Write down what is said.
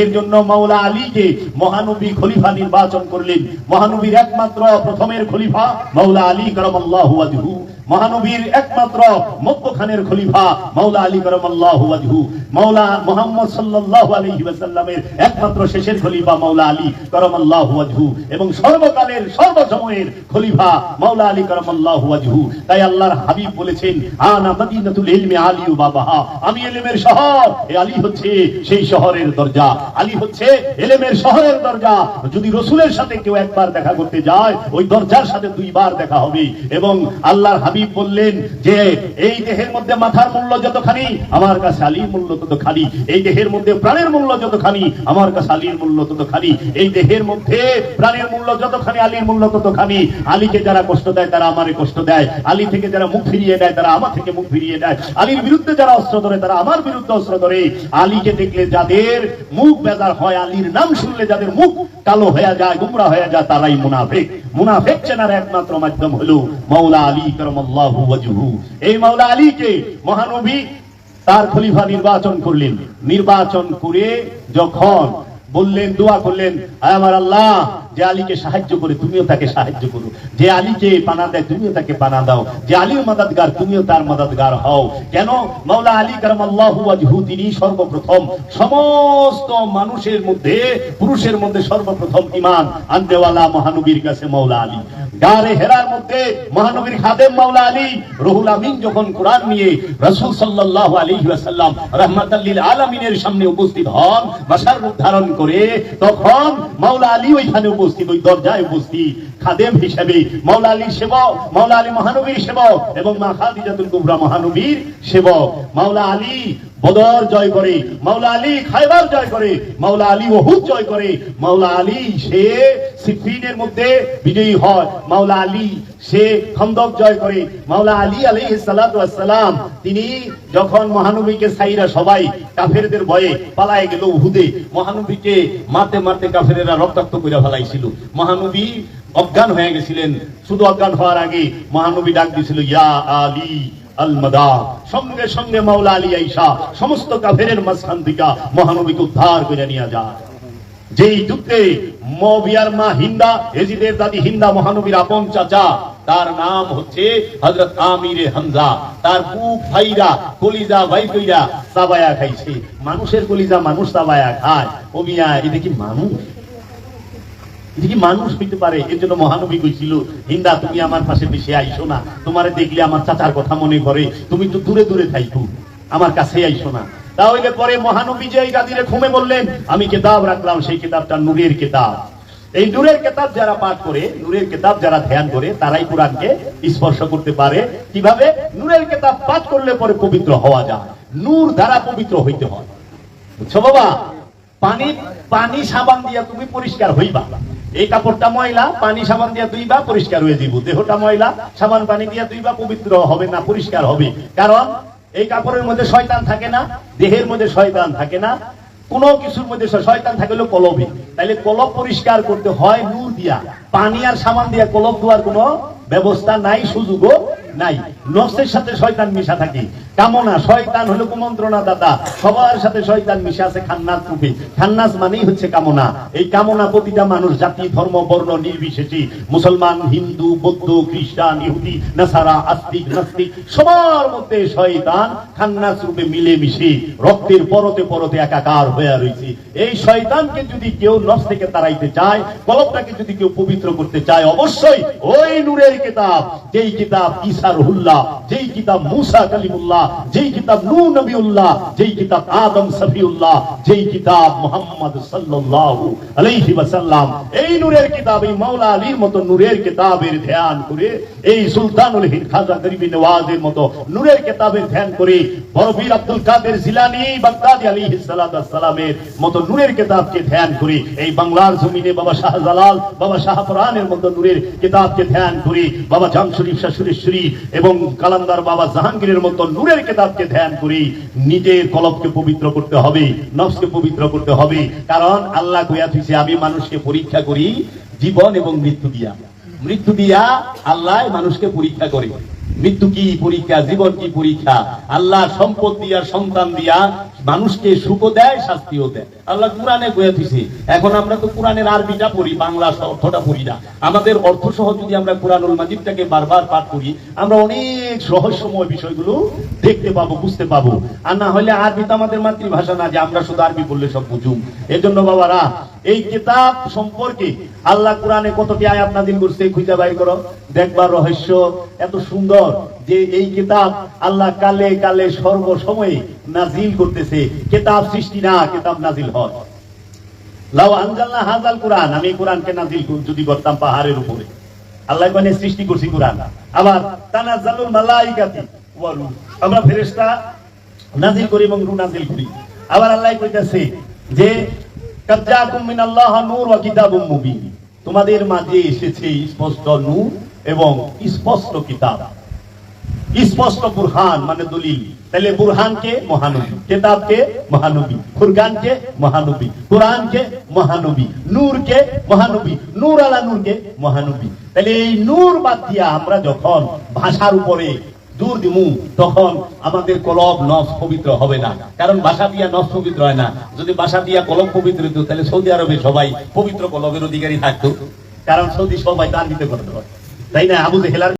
এর জন্য মাওলা আলীকে মহানবী খলিফা নির্বাচন করলেন। মহানবীর একমাত্র প্রথমের খলিফা মাওলা আলী করম আল্লাহ মহানবীর একমাত্র মধ্যখানের খলিফা মাওলা আলী করম আল্লাহ মাওলা মোহাম্মদ সাল্লাল্লাহু একমাত্র শেষের খলিফা মাওলা আলী করম আল্লাহ এবং সর্বকালের, সর্বসময়ের খলিফা মাওলা আলী করম আল্লাহ তাই আল্লাহর হাবিব বলেছেন, আনা মদিনাতুল ইলমি আলী বাবাহা। আমি এলেমের শহর, এ আলী হচ্ছে সেই শহরের দরজা। আলী হচ্ছে এলেমের শহরের দরজা। যদি রসুলের সাথে কেউ একবার দেখা করতে যায়, ওই দরজার সাথে দুইবার দেখা হবে এবং আল্লাহর হাবিব বললেন যে, এই দেহের মধ্যে মাথার মূল্য যতখানি, আমার কাছে আলীর মূল্য ততখানি, এই দেহের মধ্যে প্রাণের মূল্য যতখানি, আমার কাছে আলীর মূল্য ততখানি, এই দেহের মধ্যে প্রাণের মূল্য যতখানি, আলীর মূল্য ততখানি, আলীকে যারা কষ্ট দেয়, তারা আমারে কষ্ট দেয়, আলী থেকে যারা মুখ ফিরিয়ে দেয়, তারা আমার থেকে মুখ ফিরিয়ে দেয়, আলীর বিরুদ্ধে যারা অস্ত্র ধরে, তারা আমার বিরুদ্ধে অস্ত্র ধরে, আলীকে দেখলে যাদের মুখ বেজার হয়, আলীর নাম শুনলে যাদের মুখ কালো হয়ে যায়, গুমরা হয়ে যায়, তারাই মুনাফিক। মুনাফিক চেনার একমাত্র মাধ্যম হলো মৌলা আলী করমাল্লাহু এই মৌলা আলীকে মহানবী তার খলিফা নির্বাচন করলেন। নির্বাচন করে যখন বললেন, দোয়া করলেন আমার আল্লাহ যে আলীকে সাহায্য করে, তুমিও তাকে সাহায্য করো। যে আলীকে পানা দেয়, তুমিও তাকে পানা দাও। যে আলীর মাদাদগার, তুমিও তার মাদাদগার হও। কেন? মাওলা আলী কারম আল্লাহ তিনি সর্বপ্রথম। সমস্ত মানুষের মধ্যে, পুরুষের মধ্যে সর্বপ্রথম ইমান আনতেওয়ালা মহানবীর কাছে মাওলা আলী। গারে হেরার মধ্যে মহানবীর খাদেম মাওলা আলী। রহুল আমিন যখন কোরআন নিয়ে রাসূল সাল্লাল্লাহু আলাইহি ওয়াসাল্লাম রাহমাতাল লিল আলামিনের সামনে উপস্থিত হন, বাশার রূপ ধারণ করে, তখন মাওলা আলী ওইখানে উপস্থিত ওই দরজায় উপস্থিত খাদেম হিসেবে মাওলা আলীর সেবক মাওলা আলী মহানবীর সেবক এবং মা খাদিজাতুল কুবরা মহানবীর সেবক। মাওলা আলী বদর জয় করে, মাওলা আলী খায়বার জয় করে, মাওলা আলী ওহুদ জয় করে, মাওলা আলী সে সিফিনের মধ্যে বিজয়ী হয়, মাওলা আলী সে খন্দক জয় করে, মাওলা আলী সালাতু ওয়াসসালাম তিনি যখন মহানবীকে সাইরা সবাই কাফেরদের ভয়ে পালায় গেল উহুদে, মহানবীকে মারতে মারতে কাফেরেরা রক্তাক্ত করে ফেলাইছিল। মহানবী অজ্ঞান হয়ে গেছিলেন। শুধু অজ্ঞান হওয়ার আগে মহানবী ডাক দিয়েছিল, ইয়া আলী সঙ্গে সঙ্গে মাওলা আলী আইসা সমস্ত মাঝখান থেকে মহানবীকে উদ্ধার করে নিয়ে যায়। যেই যুদ্ধে মবিয়ার মা হিন্দা দাদি হিন্দা মহানবীর আপন চাচা, তার নাম হচ্ছে হযরত আমিরে হামজা। তার বুক ভাইরা কলিজা ভাই কইরা খাইছে। মানুষের কলিজা মানুষ সাবায়া খায়। ও মিয়া এটা কি মানুষ। কি মানুষ হইতে পারে? এর জন্য মহানবী কইছিল, হিন্দা, তুমি আমার পাশে বেশি আইসো না। তোমারে দেখলে আমার চাচার কথা মনে করে তুমি তো দূরে দূরে থাইকো। আমার কাছে আইসো না। তাহলে পরে মহানবী যে গাদিরে ঘুমে বললেন, আমি কিতাব রাখলাম, সেই কিতাবটা নূরের কিতাব। এই নূরের কিতাব যারা পাঠ করে, নূরের কিতাব যারা ধ্যান করে, তারাই কোরআনকে স্পর্শ করতে পারে। কীভাবে? নূরের কিতাব পাঠ করলে পরে পবিত্র হওয়া যায়। নূর দ্বারা পবিত্র হইতে হয়। বুঝছ বাবা? পানি পানি সাবান দিয়া তুমি পরিষ্কার হইবা। এই কাপড়টা ময়লা, পানি সাবান দিয়া দুইবা পরিষ্কার হয়ে দিব দেহটা ময়লা, সাবান পানি দিয়া দুইবা পবিত্র হবে না, পরিষ্কার হবে। কারণ এই কাপড়ের মধ্যে শয়তান থাকে না, দেহের মধ্যে শয়তান থাকে না। কোনো কিছুর মধ্যে শয়তান থাকে হলো কলবে। তাইলে কলব পরিষ্কার করতে হয় নূর দিয়া। পানি আর সাবান দিয়া কলব ধোয়ার কোনো ব্যবস্থা নাই, সুযোগও নাই। নফসের সাথে শয়তান মিশা থাকে। কামনা, শয়তান হলো কুমন্ত্রণা দাতা। সবার সাথে শয়তান মিশা আছে খান্নাস রূপে খান্নাস মানেই হচ্ছে কামনা। এই কামনা প্রতিটা মানুষ, জাতি, ধর্ম, বর্ণ, নির্বিশেষে। মুসলমান, হিন্দু, বৌদ্ধ, খ্রিস্টান, ইহুদি, নাসারা, আস্তিক, নাস্তিক, সবার মধ্যে শয়তান খান্নাস রূপে মিলে মিশে রক্তের পরতে পরতে একাকার হয়ে রয়েছে এই শয়তানকে যদি কেউ নফস থেকে তাড়াইতে চায়, কলবটাকে যদি কেউ পবিত্র করতে চায়, অবশ্যই ওই নূরের কিতাব, যেই কিতাব ঈসা যেই কিতাব মুসা কালিমুল্লাহ, যেই কিতাব যেই কিতাব আদম সফিউল্লাহ, যেই কিতাব এই নূরের কিতাব, এই আলীর মতো নূরের কিতাবের ধ্যান করে, এই সুলতানুল খাজা নওয়াজের মতো নূরের কিতাবের ধ্যান করে বড় বীর আব্দুল কাদের বাগদাদি সালামের মতো নূরের কিতাবকে ধ্যান এই বাংলার জমিনে বাবা শাহজালাল, বাবা শাহপুরানের মতো নূরের কিতাবকে ধ্যান করে, বাবা জাম শরীফ শাহ এবং কালান্দার বাবা জাহাঙ্গীরের মতো নূরের কেতাবকে ধ্যান করি, নিজের কলবকে পবিত্র করতে হবে, নফসকে পবিত্র করতে হবে। কারণ আল্লাহ কইয়া থুইছে, আমি মানুষকে পরীক্ষা করি জীবন এবং মৃত্যু দিয়া। মৃত্যু দিয়া আল্লাহ মানুষকে পরীক্ষা করে। মৃত্যু কি পরীক্ষা, জীবন কি পরীক্ষা? আল্লাহ সম্পদ দিয়া, সন্তান দিয়া মানুষকে সুখও দেয়, শাস্তিও দেয়। আল্লাহ কোরআনে কয়ে দিছে। এখন আমরা তো কোরআনের আরবিটা পড়ি, বাংলা অর্থটা পড়ি না। আমাদের অর্থ সহ যদি আমরা কোরআনুল মাজিদটাকে বারবার পাঠ করি, আমরা অনেক রহস্যময় বিষয়গুলো দেখতে পাবো, বুঝতে পাবো। আর না হলে আরবি তো আমাদের মাতৃভাষা না, যে আমরা শুধু আরবি বললে সব বুঝুম। এজন্য বাবারা, এই কিতাব সম্পর্কে আল্লাহ কোরআনে কতটি আয়াত নাজিল করছে খুঁজে বাই করো। দেখবার রহস্য এত সুন্দর। যে এই কিতাব আল্লাহ কালে কালে সর্বসময়ে নাজিল করতেছে, কিতাব সৃষ্টি না, কিতাব নাজিল হয় তোমাদের মাঝে এসেছে স্পষ্ট নূর এবং স্পষ্ট কিতাব। স্পষ্ট বুরহান মানে দলিল। তাহলে বুরহানকে মহানবী। কেতাবকে মহানবী। ফুরকানকে মহানবী। কোরআনকে মহানবী। নূরকে মহানবী। নূর আলা নূরকে মহানবী। তাহলে এই নূর বাদ দিয়া আমরা যখন ভাষার উপরে দূর দিমু, তখন আমাদের কলব নফ পবিত্র হবে না। কারণ ভাষা দিয়া নফ পবিত্র হয় না। যদি ভাষা দিয়া কলব পবিত্র হতো তাহলে সৌদি আরবে সবাই পবিত্র কলবের অধিকারী থাকতো। কারণ সৌদি সবাই তার দিতে হয় তাই না, আবু জেহেলার